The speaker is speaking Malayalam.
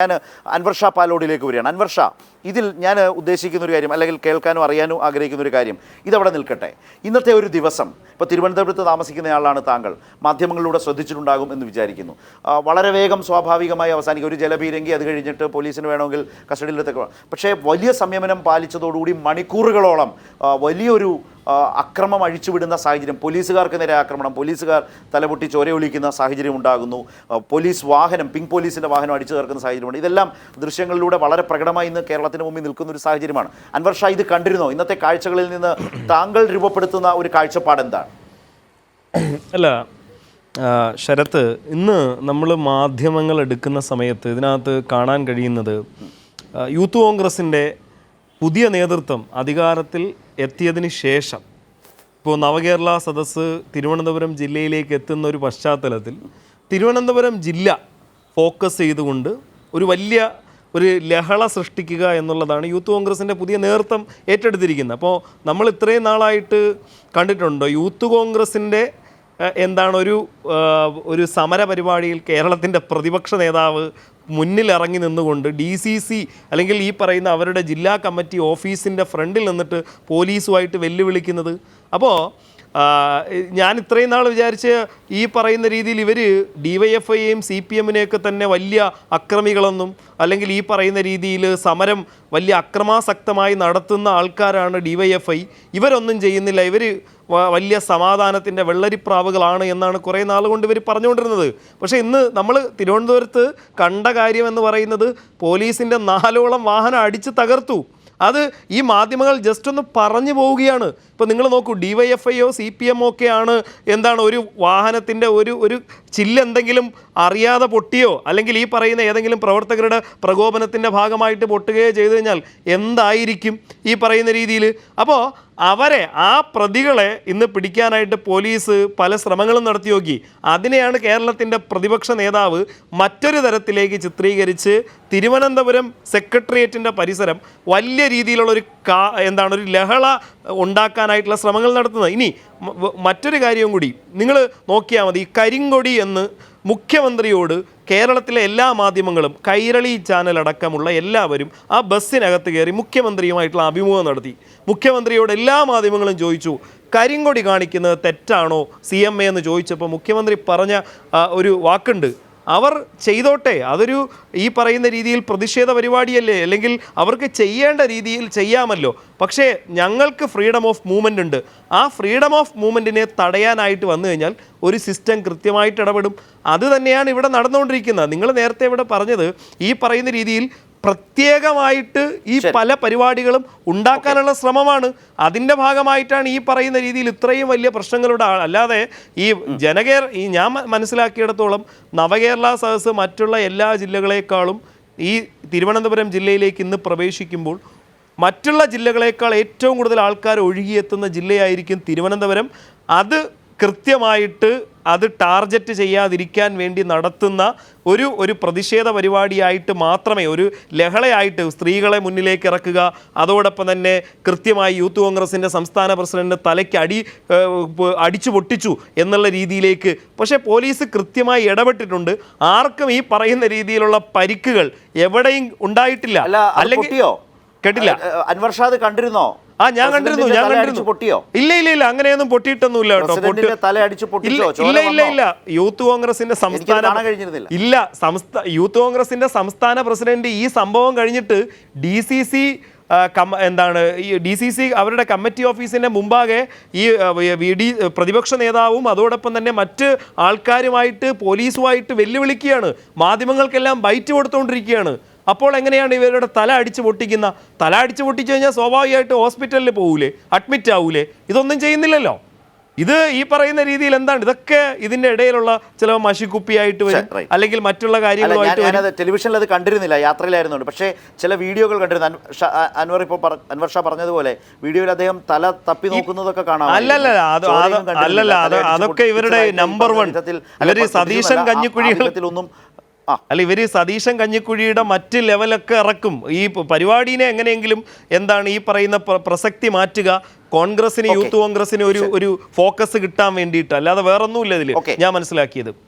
ഞാൻ അൻവർ ഷാ പാലോടിലേക്ക് വരികയാണ്. അൻവർ ഷാ ഇതിൽ ഞാൻ ഉദ്ദേശിക്കുന്ന ഒരു കാര്യം അല്ലെങ്കിൽ കേൾക്കാനും അറിയാനും ആഗ്രഹിക്കുന്ന ഒരു കാര്യം ഇതവിടെ നിൽക്കട്ടെ. ഇന്നത്തെ ഒരു ദിവസം ഇപ്പോൾ തിരുവനന്തപുരത്ത് താമസിക്കുന്നയാളാണ് താങ്കൾ. മാധ്യമങ്ങളിലൂടെ ശ്രദ്ധിച്ചിട്ടുണ്ടാകും എന്ന് വിചാരിക്കുന്നു. വളരെ വേഗം സ്വാഭാവികമായി അവസാനിക്കും. ഒരു ജലപീരങ്കി അത് കഴിഞ്ഞിട്ട് പോലീസിന് വേണമെങ്കിൽ കസ്റ്റഡിയിലെത്തൊക്കെ പക്ഷേ വലിയ സംയമനം പാലിച്ചതോടുകൂടി മണിക്കൂറുകളോളം വലിയൊരു അക്രമം അഴിച്ചുവിടുന്ന സാഹചര്യം പോലീസുകാർക്ക് നേരെ ആക്രമണം പോലീസുകാർ തലപൊട്ടി ചോരയൊലിക്കുന്ന സാഹചര്യം ഉണ്ടാകുന്നു. പോലീസ് വാഹനം പിങ്ക് പോലീസിന്റെ വാഹനം അടിച്ചു തീർക്കുന്ന സാഹചര്യമുണ്ട് ഇതെല്ലാം ദൃശ്യങ്ങളിലൂടെ വളരെ പ്രകടമായി ഇന്ന് കേരളത്തിന് മുമ്പിൽ നിൽക്കുന്ന ഒരു സാഹചര്യമാണ്. അൻവർ ഷാ ഇത് കണ്ടിരുന്നോ? ഇന്നത്തെ കാഴ്ചകളിൽ നിന്ന് താങ്കൾ രൂപപ്പെടുത്തുന്ന ഒരു കാഴ്ചപ്പാട് എന്താണ്? അല്ല ശരത്ത് ഇന്ന് നമ്മൾ മാധ്യമങ്ങൾ എടുക്കുന്ന സമയത്ത് ഇതിനകത്ത് കാണാൻ കഴിയുന്നത് യൂത്ത് കോൺഗ്രസിന്റെ പുതിയ നേതൃത്വം അധികാരത്തിൽ എത്തിയതിന് ശേഷം ഇപ്പോൾ നവകേരള സദസ്സ് തിരുവനന്തപുരം ജില്ലയിലേക്ക് എത്തുന്ന ഒരു പശ്ചാത്തലത്തിൽ തിരുവനന്തപുരം ജില്ല ഫോക്കസ് ചെയ്തുകൊണ്ട് ഒരു വലിയ ഒരു ലഹള സൃഷ്ടിക്കുക എന്നുള്ളതാണ് യൂത്ത് കോൺഗ്രസിന്റെ പുതിയ നേതൃത്വം ഏറ്റെടുത്തിരിക്കുന്നത്. അപ്പോൾ നമ്മൾ ഇത്രയും നാളായിട്ട് കണ്ടിട്ടുണ്ടോ? യൂത്ത് കോൺഗ്രസിന്റെ എന്താണ് ഒരു ഒരു സമര പരിപാടിയിൽ കേരളത്തിന്റെ പ്രതിപക്ഷ നേതാവ് മുന്നിലിറങ്ങി നിന്നുകൊണ്ട് ഡി സി സി അല്ലെങ്കിൽ ഈ പറയുന്ന അവരുടെ ജില്ലാ കമ്മിറ്റി ഓഫീസിന്റെ ഫ്രണ്ടിൽ നിന്നിട്ട് പോലീസുമായിട്ട് വെല്ലുവിളിക്കുന്നത്. അപ്പോൾ ഞാൻ ഇത്രയും നാൾ വിചാരിച്ച് ഈ പറയുന്ന രീതിയിൽ ഇവർ ഡി വൈ എഫ് ഐയെയും സി പി എമ്മിനെയൊക്കെ തന്നെ വലിയ അക്രമികളെന്നും അല്ലെങ്കിൽ ഈ പറയുന്ന രീതിയിൽ സമരം വലിയ അക്രമാസക്തമായി നടത്തുന്ന ആൾക്കാരാണ് ഡി വൈ എഫ് ഐ ഇവരൊന്നും ചെയ്യുന്നില്ല. ഇവർ വലിയ സമാധാനത്തിന്റെ വെള്ളരിപ്രാവുകളാണ് എന്നാണ് കുറേ നാൾ കൊണ്ട് ഇവർ പറഞ്ഞുകൊണ്ടിരുന്നത്. പക്ഷേ ഇന്ന് നമ്മൾ തിരുവനന്തപുരത്ത് കണ്ട കാര്യം എന്ന് പറയുന്നത് പോലീസിന്റെ നാലോളം വാഹനം അടിച്ച് തകർത്തു. അത് ഈ മാധ്യമങ്ങൾ ജസ്റ്റ് ഒന്ന് പറഞ്ഞു പോവുകയാണ്. ഇപ്പോൾ നിങ്ങൾ നോക്കൂ ഡി വൈ എഫ് ഐയോ സി പി എമ്മോ ഒക്കെയാണ് എന്താണ് ഒരു വാഹനത്തിന്റെ ഒരു ഒരു ചില്ലെന്തെങ്കിലും അറിയാതെ പൊട്ടിയോ? അല്ലെങ്കിൽ ഈ പറയുന്ന ഏതെങ്കിലും പ്രവർത്തകരുടെ പ്രകോപനത്തിന്റെ ഭാഗമായിട്ട് പൊട്ടുകയോ ചെയ്തു കഴിഞ്ഞാൽ എന്തായിരിക്കും ഈ പറയുന്ന രീതിയിൽ? അപ്പോൾ അവരെ ആ പ്രതികളെ ഇന്ന് പിടിക്കാനായിട്ട് പോലീസ് പല ശ്രമങ്ങളും നടത്തി നോക്കി. അതിനെയാണ് കേരളത്തിന്റെ പ്രതിപക്ഷ നേതാവ് മറ്റൊരു തരത്തിലേക്ക് ചിത്രീകരിച്ച് തിരുവനന്തപുരം സെക്രട്ടേറിയറ്റിന്റെ പരിസരം വലിയ രീതിയിലുള്ള ഒരു കാ എന്താണ് ഒരു ലഹള ഉണ്ടാക്കാനായിട്ടുള്ള ശ്രമങ്ങൾ നടത്തുന്നത്. ഇനി മറ്റൊരു കാര്യവും കൂടി. നിങ്ങൾ നോക്കിയാൽ മതി കരിങ്കൊടി എന്ന് മുഖ്യമന്ത്രിയോട് കേരളത്തിലെ എല്ലാ മാധ്യമങ്ങളും കൈരളി ചാനൽ അടക്കമുള്ള എല്ലാവരും ആ ബസ്സിനകത്ത് കയറി മുഖ്യമന്ത്രിയുമായിട്ടുള്ള അഭിമുഖം നടത്തി. മുഖ്യമന്ത്രിയോട് എല്ലാ മാധ്യമങ്ങളും ചോദിച്ചു കരിങ്കൊടി കാണിക്കുന്നത് തെറ്റാണോ? സി എം എ എന്ന് ചോദിച്ചപ്പോൾ മുഖ്യമന്ത്രി പറഞ്ഞ ഒരു വാക്കുണ്ട്. അവർ ചെയ്തോട്ടെ. അതൊരു ഈ പറയുന്ന രീതിയിൽ പ്രതിഷേധ പരിപാടിയല്ലേ? അല്ലെങ്കിൽ അവർക്ക് ചെയ്യേണ്ട രീതിയിൽ ചെയ്യാമല്ലോ. പക്ഷേ ഞങ്ങൾക്ക് ഫ്രീഡം ഓഫ് മൂവ്മെന്റ് ഉണ്ട്. ആ ഫ്രീഡം ഓഫ് മൂവ്മെന്റിനെ തടയാനായിട്ട് വന്നു കഴിഞ്ഞാൽ ഒരു സിസ്റ്റം കൃത്യമായിട്ട് ഇടപെടും. അത് തന്നെയാണ് ഇവിടെ നടന്നുകൊണ്ടിരിക്കുന്നത്. നിങ്ങൾ നേരത്തെ ഇവിടെ പറഞ്ഞത് ഈ പറയുന്ന രീതിയിൽ പ്രത്യേകമായിട്ട് ഈ പല പരിപാടികളും ഉണ്ടാക്കാനുള്ള ശ്രമമാണ്. അതിന്റെ ഭാഗമായിട്ടാണ് ഈ പറയുന്ന രീതിയിൽ ഇത്രയും വലിയ പ്രശ്നങ്ങളുടെ അല്ലാതെ ഈ ജനകേര ഈ ഞാൻ മനസ്സിലാക്കിയിടത്തോളം നവകേരള സദസ് മറ്റുള്ള എല്ലാ ജില്ലകളെക്കാളും ഈ തിരുവനന്തപുരം ജില്ലയിലേക്ക് ഇന്ന് പ്രവേശിക്കുമ്പോൾ മറ്റുള്ള ജില്ലകളേക്കാൾ ഏറ്റവും കൂടുതൽ ആൾക്കാർ ഒഴുകിയെത്തുന്ന ജില്ലയായിരിക്കും തിരുവനന്തപുരം. അത് കൃത്യമായിട്ട് അത് ടാർഗറ്റ് ചെയ്യാതിരിക്കാൻ വേണ്ടി നടത്തുന്ന ഒരു ഒരു പ്രതിഷേധ പരിപാടിയായിട്ട് മാത്രമേ ഒരു ലഹളയായിട്ട് സ്ത്രീകളെ മുന്നിലേക്ക് ഇറക്കുക. അതോടൊപ്പം തന്നെ കൃത്യമായി യൂത്ത് കോൺഗ്രസിന്റെ സംസ്ഥാന പ്രസിഡന്റ് തലയ്ക്ക് അടി അടിച്ചു പൊട്ടിച്ചു എന്നുള്ള രീതിയിലേക്ക്. പക്ഷേ പോലീസ് കൃത്യമായി ഇടപെട്ടിട്ടുണ്ട്. ആർക്കും ഈ പറയുന്ന രീതിയിലുള്ള പരിക്കുകൾ എവിടെയും ഉണ്ടായിട്ടില്ല. അല്ലെങ്കിൽ കേട്ടില്ല. അ- അ- അൻവർ ഷാ അത് കണ്ടിരുന്നോ? ആ ഞാൻ കണ്ടിരുന്നു ഞാൻ കണ്ടിരുന്നു. പൊട്ടിയോ? ഇല്ല ഇല്ല ഇല്ല അങ്ങനെയൊന്നും പൊട്ടിയിട്ടൊന്നുമില്ല കേട്ടോ പൊട്ടി- പ്രസിഡന്റിന്റെ തല പൊട്ടിച്ചോ? ഇല്ല ഇല്ല ഇല്ല. യൂത്ത് കോൺഗ്രസിന്റെ സംസ്ഥാന ഇല്ല സംസ്ഥാന യൂത്ത് കോൺഗ്രസിന്റെ സംസ്ഥാന പ്രസിഡന്റ് ഈ സംഭവം കഴിഞ്ഞിട്ട് ഡി സി സി എന്താണ് ഈ ഡി സി സി അവരുടെ കമ്മിറ്റി ഓഫീസിന്റെ മുമ്പാകെ ഈ ഡി പ്രതിപക്ഷ നേതാവും അതോടൊപ്പം തന്നെ മറ്റ് ആൾക്കാരുമായിട്ട് പോലീസുമായിട്ട് വെല്ലുവിളിക്കുകയാണ്. മാധ്യമങ്ങൾക്കെല്ലാം ബൈറ്റ് കൊടുത്തുകൊണ്ടിരിക്കുകയാണ് അപ്പോൾ എങ്ങനെയാണ് ഇവരുടെ തല അടിച്ച് പൊട്ടിക്കുന്ന? തല അടിച്ച് പൊട്ടിച്ചു കഴിഞ്ഞാൽ സ്വാഭാവികമായിട്ട് ഹോസ്പിറ്റലിൽ പോകൂലേ അഡ്മിറ്റ് ആവൂലേ? ഇതൊന്നും ചെയ്യുന്നില്ലല്ലോ. ഇത് ഈ പറയുന്ന രീതിയിൽ എന്താണ്? ഇതൊക്കെ ഇതിന്റെ ഇടയിലുള്ള ചില മഷിക്കുപ്പിയായിട്ട് വരും. അല്ലെങ്കിൽ മറ്റുള്ള കാര്യങ്ങളായിട്ട് കാര്യങ്ങളുമായിട്ട് ഞാനത് ടെലിവിഷനിൽ അത് കണ്ടിരുന്നില്ല. യാത്രയിലായിരുന്നുണ്ട് പക്ഷേ ചില വീഡിയോകൾ കണ്ടിരുന്നു. അൻ- അൻവർ ഇപ്പോൾ അൻവർ ഷാ പറഞ്ഞതുപോലെ വീഡിയോയിൽ അദ്ദേഹം തല തപ്പി നോക്കുന്നതൊക്കെ കാണാം അല്ലല്ല അല്ലല്ല അതൊക്കെ ഇവരുടെ നമ്പർ വൺ സതീശൻ കഞ്ഞിക്കുഴികൾ ഒന്നും അല്ല ഇവർ സതീശൻ കഞ്ഞിക്കുഴിയുടെ മറ്റ് ലെവലൊക്കെ ഇറക്കും. ഈ പരിപാടിനെ എങ്ങനെയെങ്കിലും എന്താണ് ഈ പറയുന്ന പ്രസക്തി മാറ്റുക. കോൺഗ്രസിന് യൂത്ത് കോൺഗ്രസിന് ഒരു ഒരു ഫോക്കസ് കിട്ടാൻ വേണ്ടിയിട്ട്. അല്ലാതെ വേറൊന്നുമില്ല ഇതിൽ ഞാൻ മനസ്സിലാക്കിയത്.